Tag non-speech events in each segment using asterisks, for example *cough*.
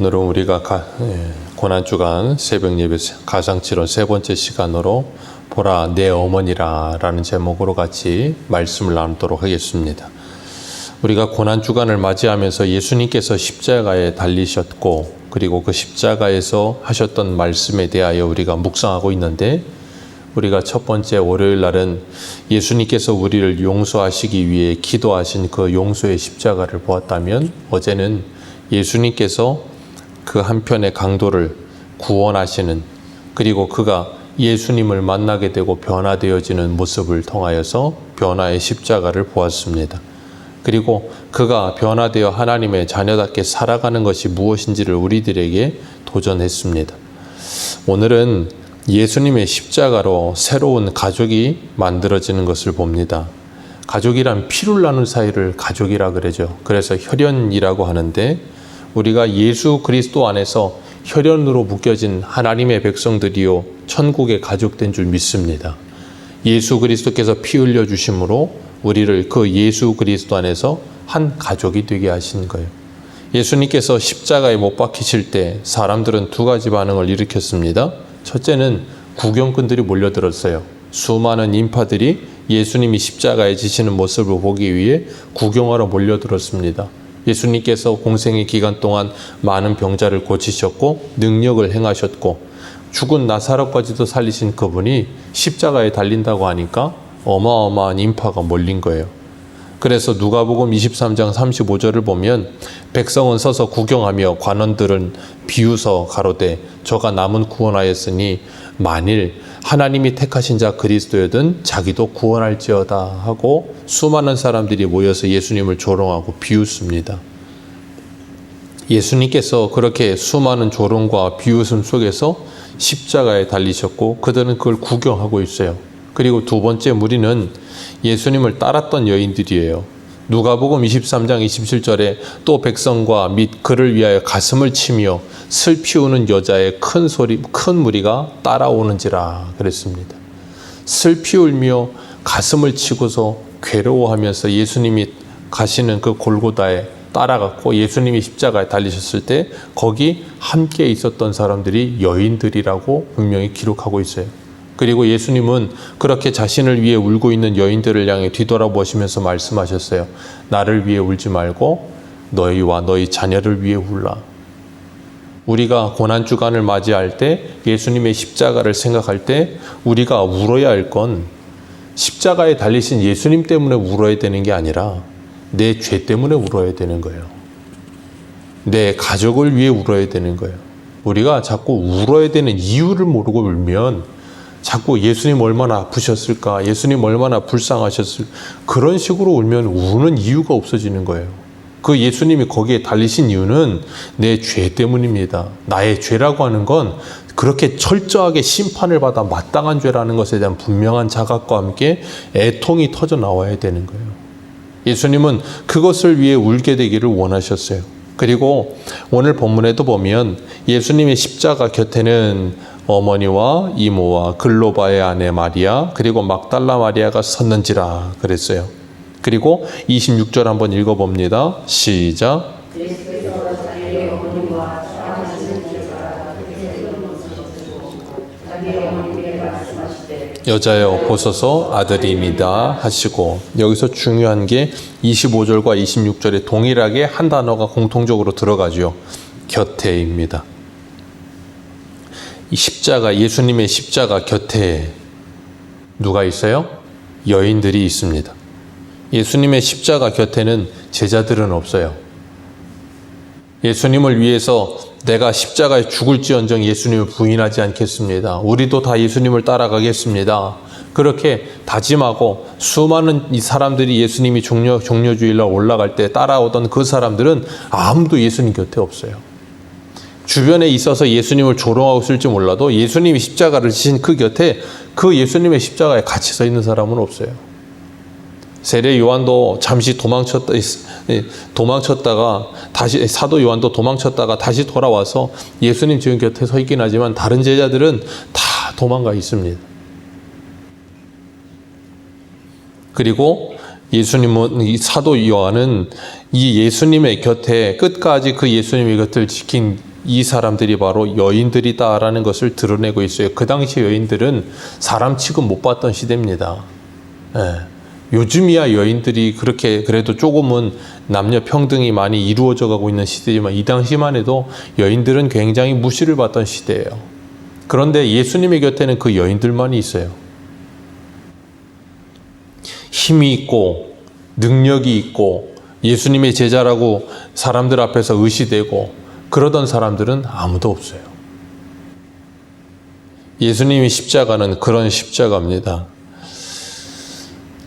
오늘은 우리가 가, 예, 고난 주간 새벽 예배 가상 치료 세 번째 시간으로 보라 내 어머니라라는 제목으로 같이 말씀을 나누도록 하겠습니다. 우리가 고난 주간을 맞이하면서 예수님께서 십자가에 달리셨고 그리고 그 십자가에서 하셨던 말씀에 대하여 우리가 묵상하고 있는데 우리가 첫 번째 월요일 날은 예수님께서 우리를 용서하시기 위해 기도하신 그 용서의 십자가를 보았다면 어제는 예수님께서 그 한편의 강도를 구원하시는 그리고 그가 예수님을 만나게 되고 변화되어지는 모습을 통하여서 변화의 십자가를 보았습니다. 그리고 그가 변화되어 하나님의 자녀답게 살아가는 것이 무엇인지를 우리들에게 도전했습니다. 오늘은 예수님의 십자가로 새로운 가족이 만들어지는 것을 봅니다. 가족이란 피를 나눈 사이를 가족이라 그러죠. 그래서 혈연이라고 하는데 우리가 예수 그리스도 안에서 혈연으로 묶여진 하나님의 백성들이요 천국의 가족된 줄 믿습니다. 예수 그리스도께서 피 흘려 주심으로 우리를 그 예수 그리스도 안에서 한 가족이 되게 하신 거예요. 예수님께서 십자가에 못 박히실 때 사람들은 두 가지 반응을 일으켰습니다. 첫째는 구경꾼들이 몰려들었어요. 수많은 인파들이 예수님이 십자가에 지시는 모습을 보기 위해 구경하러 몰려들었습니다. 예수님께서 공생의 기간 동안 많은 병자를 고치셨고 능력을 행하셨고 죽은 나사로까지도 살리신 그분이 십자가에 달린다고 하니까 어마어마한 인파가 몰린 거예요. 그래서 누가복음 23장 35절을 보면 백성은 서서 구경하며 관원들은 비웃어 가로되 저가 남은 구원하였으니 만일 하나님이 택하신 자 그리스도여든 자기도 구원할지어다 하고 수많은 사람들이 모여서 예수님을 조롱하고 비웃습니다. 예수님께서 그렇게 수많은 조롱과 비웃음 속에서 십자가에 달리셨고 그들은 그걸 구경하고 있어요. 그리고 두 번째 무리는 예수님을 따랐던 여인들이에요. 누가복음 23장 27절에 또 백성과 및 그를 위하여 가슴을 치며 슬피 우는 여자의 큰 소리 큰 무리가 따라오는지라 그랬습니다. 슬피 울며 가슴을 치고서 괴로워하면서 예수님이 가시는 그 골고다에 따라갔고 예수님이 십자가에 달리셨을 때 거기 함께 있었던 사람들이 여인들이라고 분명히 기록하고 있어요. 그리고 예수님은 그렇게 자신을 위해 울고 있는 여인들을 향해 뒤돌아보시면서 말씀하셨어요. 나를 위해 울지 말고 너희와 너희 자녀를 위해 울라. 우리가 고난 주간을 맞이할 때 예수님의 십자가를 생각할 때 우리가 울어야 할 건 십자가에 달리신 예수님 때문에 울어야 되는 게 아니라 내 죄 때문에 울어야 되는 거예요. 내 가족을 위해 울어야 되는 거예요. 우리가 자꾸 울어야 되는 이유를 모르고 울면 자꾸 예수님 얼마나 아프셨을까, 예수님 얼마나 불쌍하셨을 그런 식으로 울면 우는 이유가 없어지는 거예요. 그 예수님이 거기에 달리신 이유는 내 죄 때문입니다. 나의 죄라고 하는 건 그렇게 철저하게 심판을 받아 마땅한 죄라는 것에 대한 분명한 자각과 함께 애통이 터져 나와야 되는 거예요. 예수님은 그것을 위해 울게 되기를 원하셨어요. 그리고 오늘 본문에도 보면 예수님의 십자가 곁에는 어머니와 이모와 글로바의 아내 마리아 그리고 막달라 마리아가 섰는지라 그랬어요. 그리고 26절 한번 읽어봅니다. 시작. 여자여 보소서 아들입니다 하시고 여기서 중요한 게 25절과 26절에 동일하게 한 단어가 공통적으로 들어가죠. 곁에입니다. 이 십자가 예수님의 십자가 곁에 누가 있어요? 여인들이 있습니다. 예수님의 십자가 곁에는 제자들은 없어요. 예수님을 위해서 내가 십자가에 죽을지언정 예수님을 부인하지 않겠습니다. 우리도 다 예수님을 따라가겠습니다. 그렇게 다짐하고 수많은 이 사람들이 예수님이 종려, 종려주일날 올라갈 때 따라오던 그 사람들은 아무도 예수님 곁에 없어요. 주변에 있어서 예수님을 조롱하고 있을지 몰라도 예수님이 십자가를 지신 그 곁에 그 예수님의 십자가에 같이 서 있는 사람은 없어요. 세례 요한도 잠시 도망쳤다, 도망쳤다가 다시 사도 요한도 도망쳤다가 다시 돌아와서 예수님 지금 곁에 서 있긴 하지만 다른 제자들은 다 도망가 있습니다. 그리고 예수님은 이 사도 요한은 이 예수님의 곁에 끝까지 그 예수님의 곁을 지킨 이 사람들이 바로 여인들이다라는 것을 드러내고 있어요. 그 당시 여인들은 사람 취급 못 받던 시대입니다. 예. 요즘이야 여인들이 그렇게 그래도 조금은 남녀 평등이 많이 이루어져 가고 있는 시대지만 이 당시만 해도 여인들은 굉장히 무시를 받던 시대예요. 그런데 예수님의 곁에는 그 여인들만이 있어요. 힘이 있고 능력이 있고 예수님의 제자라고 사람들 앞에서 의시되고 그러던 사람들은 아무도 없어요. 예수님의 십자가는 그런 십자가입니다.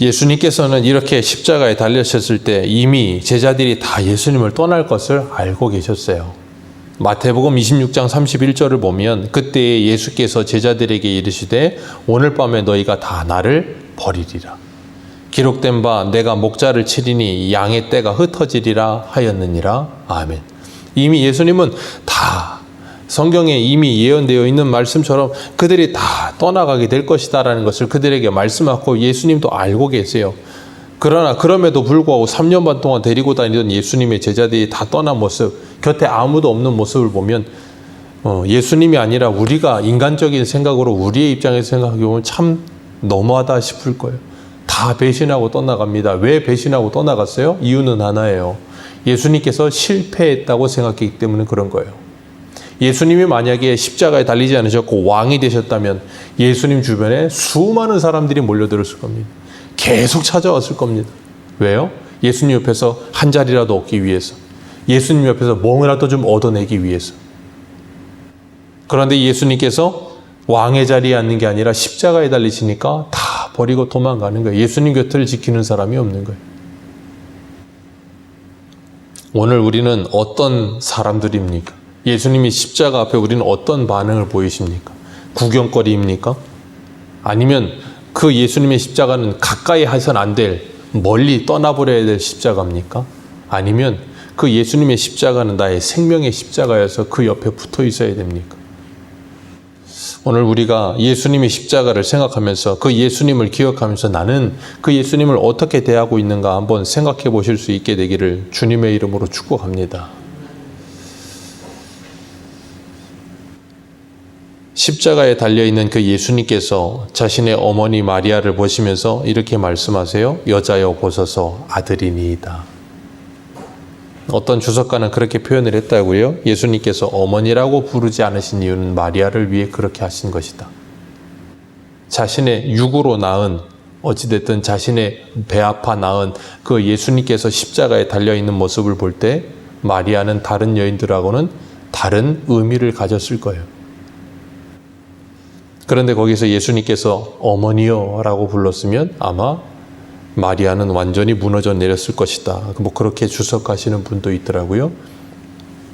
예수님께서는 이렇게 십자가에 달려셨을 때 이미 제자들이 다 예수님을 떠날 것을 알고 계셨어요. 마태복음 26장 31절을 보면 그때 예수께서 제자들에게 이르시되 오늘 밤에 너희가 다 나를 버리리라. 기록된 바 내가 목자를 치리니 양의 떼가 흩어지리라 하였느니라. 아멘. 이미 예수님은 다 성경에 이미 예언되어 있는 말씀처럼 그들이 다 떠나가게 될 것이다라는 것을 그들에게 말씀하고 예수님도 알고 계세요. 그러나 그럼에도 불구하고 3년 반 동안 데리고 다니던 예수님의 제자들이 다 떠난 모습, 곁에 아무도 없는 모습을 보면 어, 예수님이 아니라 우리가 인간적인 생각으로 우리의 입장에서 생각해 보면 참 너무하다 싶을 거예요. 다 배신하고 떠나갑니다. 왜 배신하고 떠나갔어요? 이유는 하나예요. 예수님께서 실패했다고 생각했기 때문에 그런 거예요. 예수님이 만약에 십자가에 달리지 않으셨고 왕이 되셨다면 예수님 주변에 수많은 사람들이 몰려들었을 겁니다. 계속 찾아왔을 겁니다. 왜요? 예수님 옆에서 한 자리라도 얻기 위해서. 예수님 옆에서 뭔가라도 좀 얻어내기 위해서. 그런데 예수님께서 왕의 자리에 앉는 게 아니라 십자가에 달리시니까 다 버리고 도망가는 거예요. 예수님 곁을 지키는 사람이 없는 거예요. 오늘 우리는 어떤 사람들입니까? 예수님이 십자가 앞에 우리는 어떤 반응을 보이십니까? 구경거리입니까? 아니면 그 예수님의 십자가는 가까이 해서는 안 될, 멀리 떠나버려야 될 십자가입니까? 아니면 그 예수님의 십자가는 나의 생명의 십자가여서 그 옆에 붙어 있어야 됩니까? 오늘 우리가 예수님의 십자가를 생각하면서 그 예수님을 기억하면서 나는 그 예수님을 어떻게 대하고 있는가 한번 생각해 보실 수 있게 되기를 주님의 이름으로 축복합니다. 십자가에 달려 있는 그 예수님께서 자신의 어머니 마리아를 보시면서 이렇게 말씀하세요. 여자여 보소서 아들이니이다. 어떤 주석가는 그렇게 표현을 했다고요. 예수님께서 어머니라고 부르지 않으신 이유는 마리아를 위해 그렇게 하신 것이다. 자신의 육으로 낳은 어찌됐든 자신의 배 아파 낳은 그 예수님께서 십자가에 달려 있는 모습을 볼 때 마리아는 다른 여인들하고는 다른 의미를 가졌을 거예요. 그런데 거기서 예수님께서 어머니요 라고 불렀으면 아마 마리아는 완전히 무너져 내렸을 것이다. 뭐 그렇게 주석하시는 분도 있더라고요.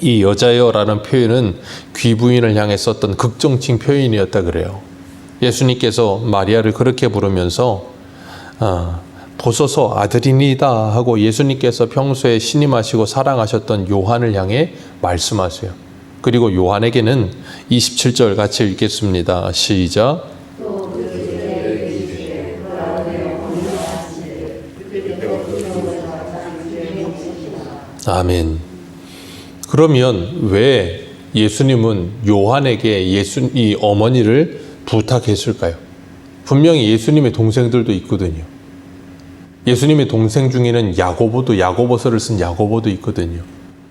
이 여자여라는 표현은 귀부인을 향해 썼던 극정칭 표현이었다 그래요. 예수님께서 마리아를 그렇게 부르면서 아, 보소서 아들이니다 하고 예수님께서 평소에 신임하시고 사랑하셨던 요한을 향해 말씀하세요. 그리고 요한에게는 27절 같이 읽겠습니다. 시작. 아멘. 그러면 왜 예수님은 요한에게 예수 이 어머니를 부탁했을까요? 분명히 예수님의 동생들도 있거든요. 예수님의 동생 중에는 야고보도 야고보서를 쓴 야고보도 있거든요.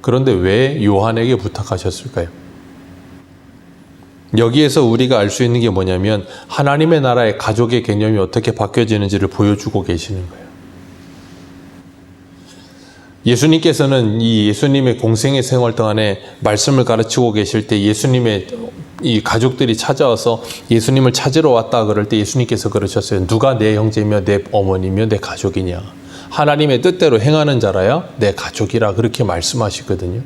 그런데 왜 요한에게 부탁하셨을까요? 여기에서 우리가 알 수 있는 게 뭐냐면 하나님의 나라의 가족의 개념이 어떻게 바뀌어지는지를 보여주고 계시는 거예요. 예수님께서는 이 예수님의 공생의 생활 동안에 말씀을 가르치고 계실 때 예수님의 이 가족들이 찾아와서 예수님을 찾으러 왔다 그럴 때 예수님께서 그러셨어요. 누가 내 형제며 내 어머니며 내 가족이냐. 하나님의 뜻대로 행하는 자라야 내 가족이라 그렇게 말씀하시거든요.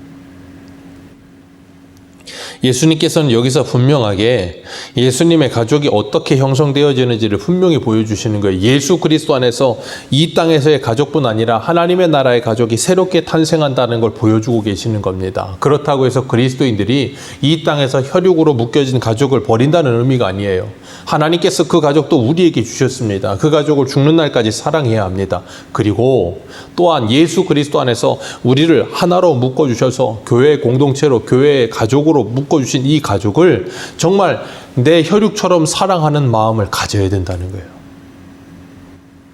예수님께서는 여기서 분명하게 예수님의 가족이 어떻게 형성되어지는지를 분명히 보여주시는 거예요. 예수 그리스도 안에서 이 땅에서의 가족뿐 아니라 하나님의 나라의 가족이 새롭게 탄생한다는 걸 보여주고 계시는 겁니다. 그렇다고 해서 그리스도인들이 이 땅에서 혈육으로 묶여진 가족을 버린다는 의미가 아니에요. 하나님께서 그 가족도 우리에게 주셨습니다. 그 가족을 죽는 날까지 사랑해야 합니다. 그리고 또한 예수 그리스도 안에서 우리를 하나로 묶어 주셔서 교회 공동체로 교회의 가족으로 묶어 주신 이 가족을 정말 내 혈육처럼 사랑하는 마음을 가져야 된다는 거예요.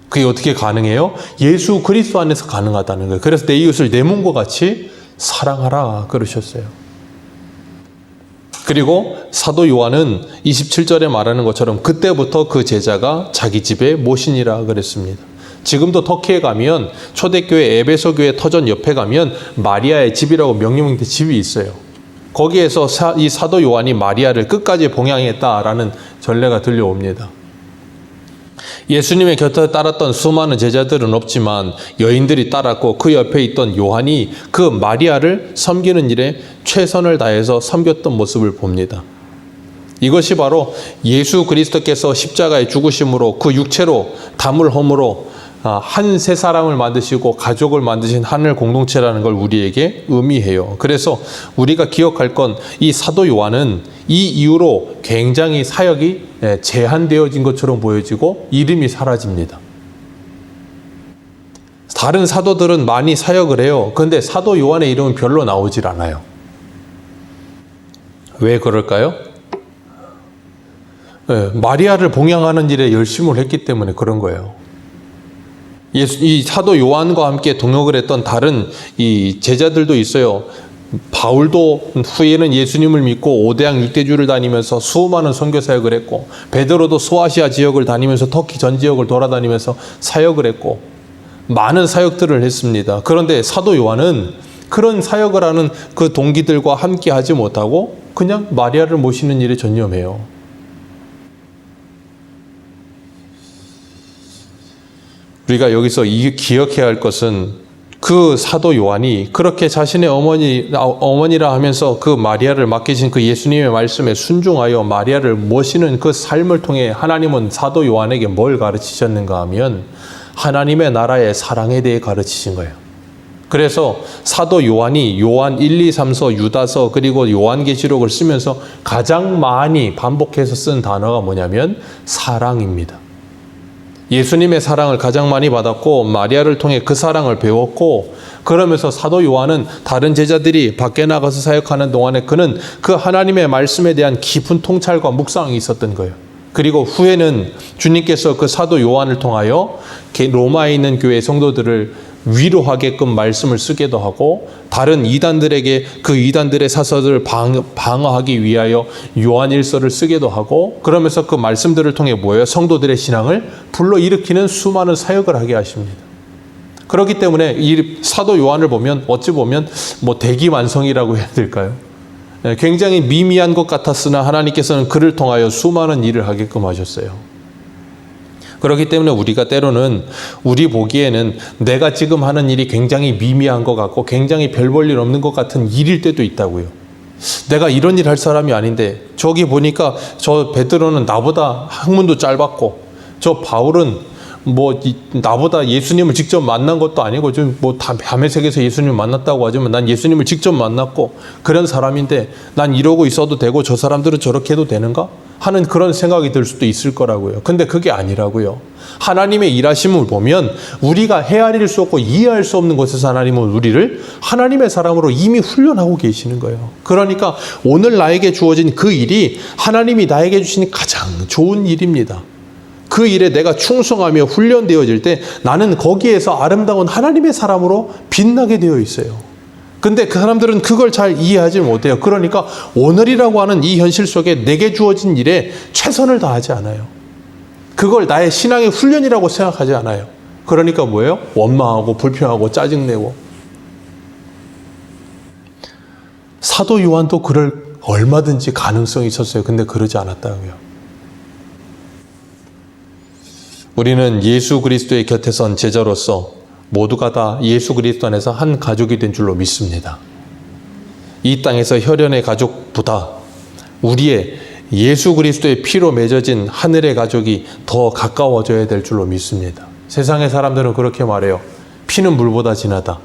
그게 어떻게 가능해요? 예수 그리스도 안에서 가능하다는 거예요. 그래서 내 이웃을 내 몸과 같이 사랑하라 그러셨어요. 그리고 사도 요한은 27절에 말하는 것처럼 그때부터 그 제자가 자기 집에 모신이라 그랬습니다. 지금도 터키에 가면 초대교회 에베소 교회 터전 옆에 가면 마리아의 집이라고 명령된 집이 있어요. 거기에서 사, 이 사도 요한이 마리아를 끝까지 봉양했다라는 전례가 들려옵니다. 예수님의 곁을 따랐던 수많은 제자들은 없지만 여인들이 따랐고 그 옆에 있던 요한이 그 마리아를 섬기는 일에 최선을 다해서 섬겼던 모습을 봅니다. 이것이 바로 예수 그리스도께서 십자가의 죽으심으로 그 육체로 담을 허물어 한 세 사람을 만드시고 가족을 만드신 하늘 공동체라는 걸 우리에게 의미해요. 그래서 우리가 기억할 건 이 사도 요한은 이 이후로 굉장히 사역이 예, 제한되어진 것처럼 보여지고 이름이 사라집니다. 다른 사도들은 많이 사역을 해요. 근데 사도 요한의 이름은 별로 나오질 않아요. 왜 그럴까요? 예, 마리아를 봉양하는 일에 열심을 했기 때문에 그런 거예요. 예수, 이 사도 요한과 함께 동역을 했던 다른 이 제자들도 있어요. 바울도 후에는 예수님을 믿고 오대양 육대주를 다니면서 수많은 선교 사역을 했고 베드로도 소아시아 지역을 다니면서 터키 전 지역을 돌아다니면서 사역을 했고 많은 사역들을 했습니다. 그런데 사도 요한은 그런 사역을 하는 그 동기들과 함께 하지 못하고 그냥 마리아를 모시는 일에 전념해요. 우리가 여기서 기억해야 할 것은 그 사도 요한이 그렇게 자신의 어머니, 어머니라 하면서 그 마리아를 맡기신 그 예수님의 말씀에 순종하여 마리아를 모시는 그 삶을 통해 하나님은 사도 요한에게 뭘 가르치셨는가 하면 하나님의 나라의 사랑에 대해 가르치신 거예요. 그래서 사도 요한이 요한 1, 2, 3서, 유다서, 그리고 요한계시록을 쓰면서 가장 많이 반복해서 쓴 단어가 뭐냐면 사랑입니다. 예수님의 사랑을 가장 많이 받았고 마리아를 통해 그 사랑을 배웠고 그러면서 사도 요한은 다른 제자들이 밖에 나가서 사역하는 동안에 그는 그 하나님의 말씀에 대한 깊은 통찰과 묵상이 있었던 거예요. 그리고 후에는 주님께서 그 사도 요한을 통하여 로마에 있는 교회 성도들을 위로하게끔 말씀을 쓰기도 하고 다른 이단들에게 그 이단들의 사설을 방어하기 위하여 요한일서를 쓰기도 하고 그러면서 그 말씀들을 통해 뭐예요? 성도들의 신앙을 불러일으키는 수많은 사역을 하게 하십니다. 그렇기 때문에 이 사도 요한을 보면 어찌 보면 뭐 대기만성이라고 해야 될까요? 네, 굉장히 미미한 것 같았으나 하나님께서는 그를 통하여 수많은 일을 하게끔 하셨어요. 그렇기 때문에 우리가 때로는 우리 보기에는 내가 지금 하는 일이 굉장히 미미한 것 같고 굉장히 별 볼 일 없는 것 같은 일일 때도 있다고요. 내가 이런 일 할 사람이 아닌데 저기 보니까 저 베드로는 나보다 학문도 짧았고 저 바울은 뭐 나보다 예수님을 직접 만난 것도 아니고 좀뭐 밤의 세계에서 예수님을 만났다고 하지만 난 예수님을 직접 만났고 그런 사람인데 난 이러고 있어도 되고 저 사람들은 저렇게 해도 되는가? 하는 그런 생각이 들 수도 있을 거라고요. 근데 그게 아니라고요. 하나님의 일하심을 보면 우리가 헤아릴 수 없고 이해할 수 없는 곳에서 하나님은 우리를 하나님의 사람으로 이미 훈련하고 계시는 거예요. 그러니까 오늘 나에게 주어진 그 일이 하나님이 나에게 주신 가장 좋은 일입니다. 그 일에 내가 충성하며 훈련되어질 때 나는 거기에서 아름다운 하나님의 사람으로 빛나게 되어 있어요. 근데 그 사람들은 그걸 잘 이해하지 못해요. 그러니까 오늘이라고 하는 이 현실 속에 내게 주어진 일에 최선을 다하지 않아요. 그걸 나의 신앙의 훈련이라고 생각하지 않아요. 그러니까 뭐예요? 원망하고 불평하고 짜증내고. 사도 요한도 그럴 얼마든지 가능성이 있었어요. 근데 그러지 않았다고요. 우리는 예수 그리스도의 곁에 선 제자로서 모두가 다 예수 그리스도 안에서 한 가족이 된 줄로 믿습니다. 이 땅에서 혈연의 가족보다 우리의 예수 그리스도의 피로 맺어진 하늘의 가족이 더 가까워져야 될 줄로 믿습니다. 세상의 사람들은 그렇게 말해요. 피는 물보다 진하다.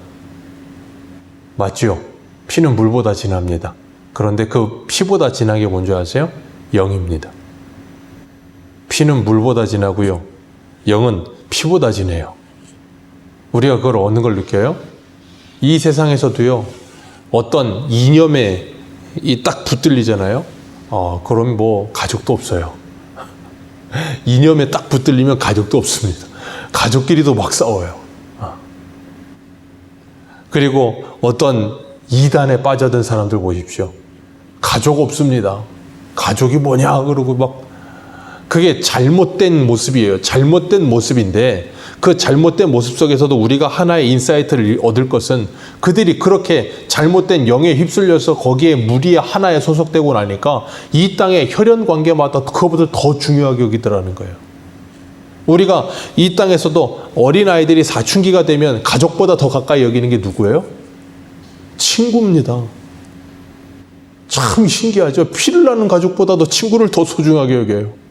맞죠? 피는 물보다 진합니다. 그런데 그 피보다 진한 게 뭔지 아세요? 영입니다. 피는 물보다 진하고요. 영은 피보다 진해요. 우리가 그걸 어느 걸 느껴요? 이 세상에서도요. 어떤 이념에 이딱 붙들리잖아요. 어, 그럼 뭐 가족도 없어요. *laughs* 이념에 딱 붙들리면 가족도 없습니다. 가족끼리도 막 싸워요. 어. 그리고 어떤 이단에 빠져든 사람들 보십시오. 가족 없습니다. 가족이 뭐냐 그러고 막 그게 잘못된 모습이에요. 잘못된 모습인데 그 잘못된 모습 속에서도 우리가 하나의 인사이트를 얻을 것은 그들이 그렇게 잘못된 영에 휩쓸려서 거기에 무리의 하나에 소속되고 나니까 이 땅의 혈연 관계마다 그거보다 더 중요하게 여기더라는 거예요. 우리가 이 땅에서도 어린 아이들이 사춘기가 되면 가족보다 더 가까이 여기는 게 누구예요? 친구입니다. 참 신기하죠. 피를 나는 가족보다도 친구를 더 소중하게 여겨요.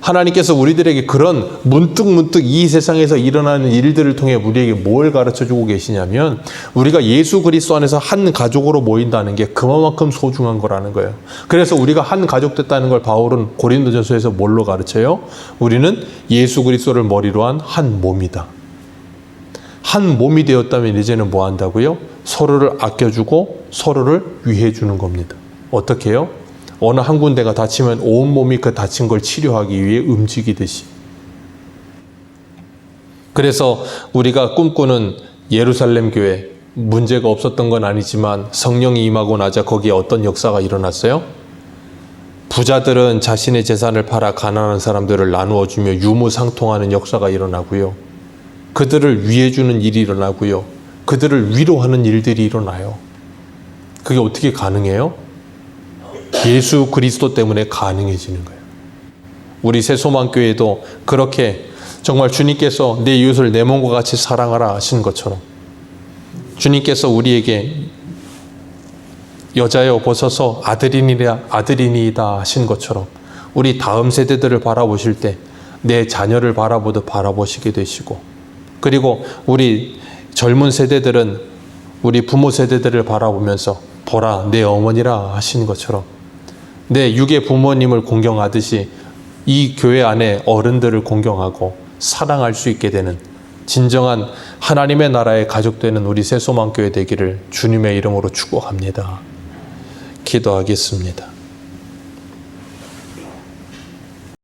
하나님께서 우리들에게 그런 문득 문득 이 세상에서 일어나는 일들을 통해 우리에게 뭘 가르쳐 주고 계시냐면 우리가 예수 그리스도 안에서 한 가족으로 모인다는 게 그만큼 소중한 거라는 거예요. 그래서 우리가 한 가족 됐다는 걸 바울은 고린도전서에서 뭘로 가르쳐요? 우리는 예수 그리스도를 머리로 한 한 몸이다. 한 몸이 되었다면 이제는 뭐 한다고요? 서로를 아껴주고 서로를 위해 주는 겁니다. 어떻게 해요? 어느 한 군데가 다치면 온 몸이 그 다친 걸 치료하기 위해 움직이듯이. 그래서 우리가 꿈꾸는 예루살렘 교회 문제가 없었던 건 아니지만 성령이 임하고 나자 거기에 어떤 역사가 일어났어요? 부자들은 자신의 재산을 팔아 가난한 사람들을 나누어 주며 유무상통하는 역사가 일어나고요. 그들을 위해 주는 일이 일어나고요. 그들을 위로하는 일들이 일어나요. 그게 어떻게 가능해요? 예수 그리스도 때문에 가능해지는 거예요. 우리 새소망교회도 그렇게 정말 주님께서 내 이웃을 내 몸과 같이 사랑하라 하신 것처럼 주님께서 우리에게 여자여 벗어서 아들이니라 아들이니이다 하신 것처럼 우리 다음 세대들을 바라보실 때 내 자녀를 바라보듯 바라보시게 되시고 그리고 우리 젊은 세대들은 우리 부모 세대들을 바라보면서 보라 내 어머니라 하신 것처럼 내 육의 부모님을 공경하듯이 이 교회 안에 어른들을 공경하고 사랑할 수 있게 되는 진정한 하나님의 나라의 가족 되는 우리 새소망교회 되기를 주님의 이름으로 축복합니다. 기도하겠습니다.